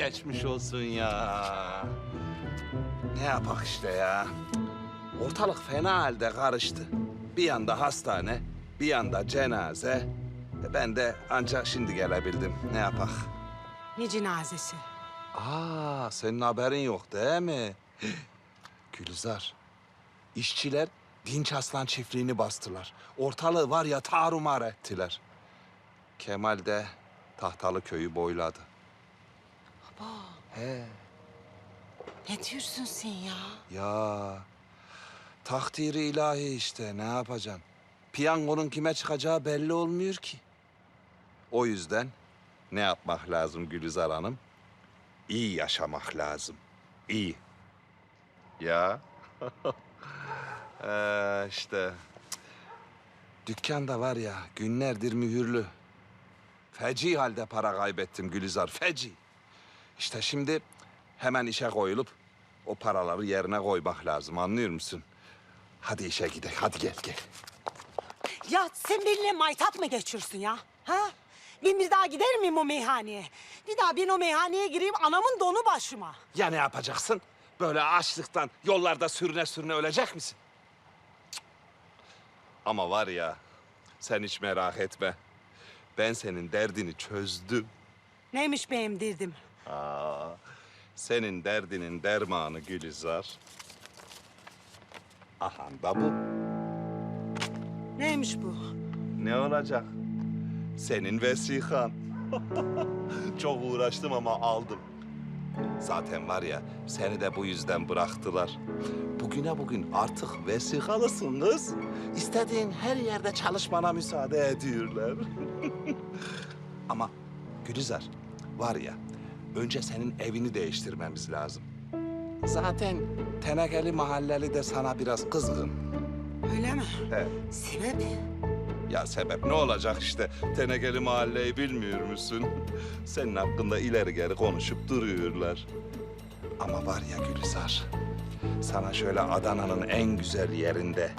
Geçmiş olsun ya. Ne yapak işte ya. Ortalık fena halde karıştı. Bir yanda hastane, bir yanda cenaze. E Ben de ancak şimdi gelebildim. Ne yapak? Ne cenazesi? Aa, senin haberin yok değil mi? Gülizar, işçiler Dinç Aslan çiftliğini bastılar. Ortalığı var ya tarumar ettiler. Kemal de Tahtalı köyü boyladı. Baba He. ne diyorsun sen ya? Ya takdiri ilahi işte ne yapacaksın? Piyangonun kime çıkacağı belli olmuyor ki. O yüzden ne yapmak lazım Gülizar Hanım? İyi yaşamak lazım. İyi. Ya. ee, işte. Dükkanda var ya günlerdir mühürlü. Feci halde para kaybettim Gülizar, feci. İşte şimdi hemen işe koyulup o paraları yerine koymak lazım anlıyor musun? Hadi işe gidelim, hadi gel gel. Ya sen benimle maytap mı geçiyorsun ya? Ha? Ben bir daha gider miyim o meyhaneye? Bir daha ben o meyhaneye gireyim anamın donu başıma. Ya ne yapacaksın? Böyle açlıktan yollarda sürüne sürüne ölecek misin? Cık. Ama var ya, sen hiç merak etme. Ben senin derdini çözdüm. Neymiş benim derdim? Aa, senin derdinin dermanı Gülizar. Aha da bu. Neymiş bu? Ne olacak? Senin vesikan. Çok uğraştım ama aldım. Zaten var ya seni de bu yüzden bıraktılar. Bugüne bugün artık vesikalısın kız. İstediğin her yerde çalışmana müsaade ediyorlar. ama Gülizar var ya önce senin evini değiştirmemiz lazım. Zaten tenekeli mahalleli de sana biraz kızgın. Öyle mi? He. Sebep? Ya sebep ne olacak işte? Tenekeli mahalleyi bilmiyor musun? Senin hakkında ileri geri konuşup duruyorlar. Ama var ya Gülizar, sana şöyle Adana'nın en güzel yerinde...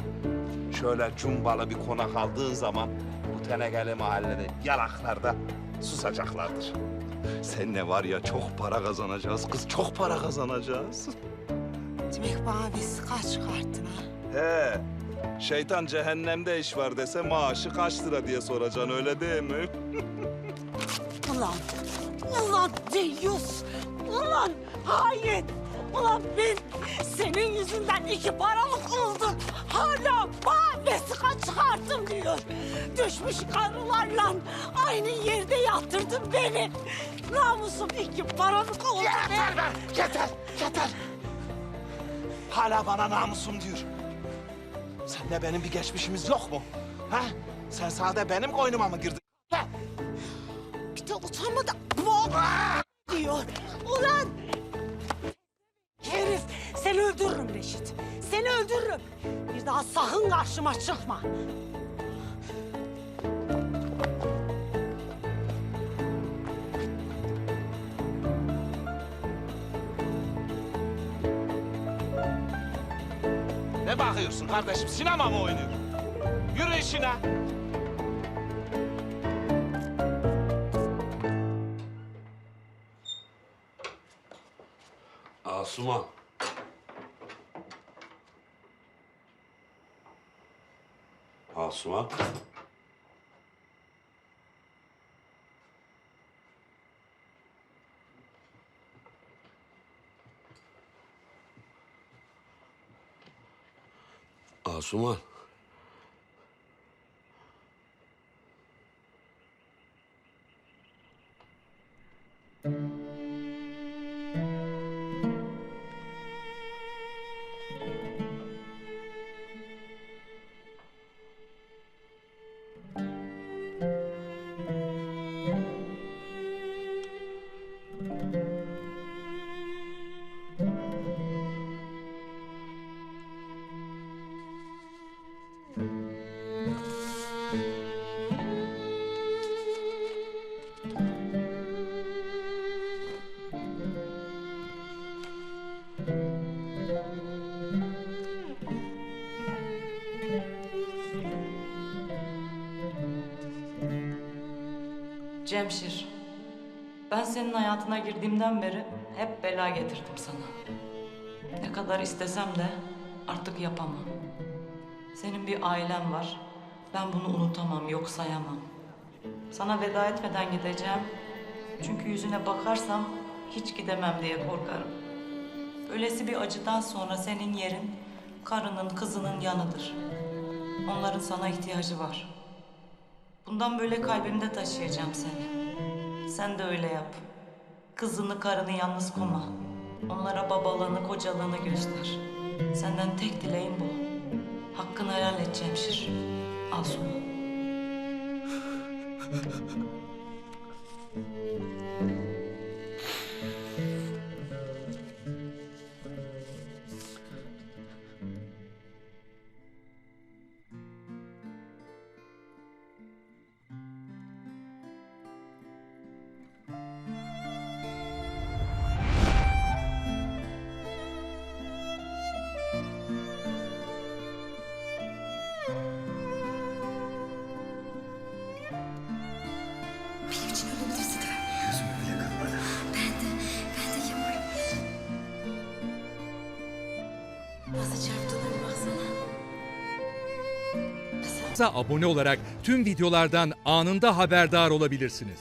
...şöyle cumbalı bir konak aldığın zaman... ...bu Tenekeli mahallede yalaklarda susacaklardır. Seninle var ya çok para kazanacağız kız, çok para kazanacağız. Demek bana vesika çıkarttın ha? He, şeytan cehennemde iş var dese maaşı kaç lira diye soracaksın öyle değil mi? Ulan, ulan deyyus, ulan hain. Ulan ben senin yüzünden iki paralık oldum. Hala vesika çıkarttım diyor. Düşmüş karılarla aynı yerde yattırdın beni. Namusum iki paralık oldu Yeter be. be! Yeter! Yeter! Hala bana namusum diyor. Senle benim bir geçmişimiz yok mu? Ha? Sen sade benim koynuma mı girdin? Ha? Bir de utanmadan bok diyor. Ulan! Herif seni öldürürüm Reşit. Seni öldürürüm. Daha sakın karşıma çıkma. Ne bakıyorsun kardeşim? Sinema mı oynuyor? Yürü işine. Asuman. Asuman. Asuman. Cemşir. Ben senin hayatına girdiğimden beri hep bela getirdim sana. Ne kadar istesem de artık yapamam. Senin bir ailen var. Ben bunu unutamam, yok sayamam. Sana veda etmeden gideceğim. Çünkü yüzüne bakarsam hiç gidemem diye korkarım. Böylesi bir acıdan sonra senin yerin karının, kızının yanıdır. Onların sana ihtiyacı var. Bundan böyle kalbimde taşıyacağım seni. Sen de öyle yap. Kızını, karını yalnız koma. Onlara babalığını, kocalığını göster. Senden tek dileğim bu. Hakkını helal et Cemşir. Al şunu. Nasıl çarptılar baksana. Mesela abone olarak tüm videolardan anında haberdar olabilirsiniz.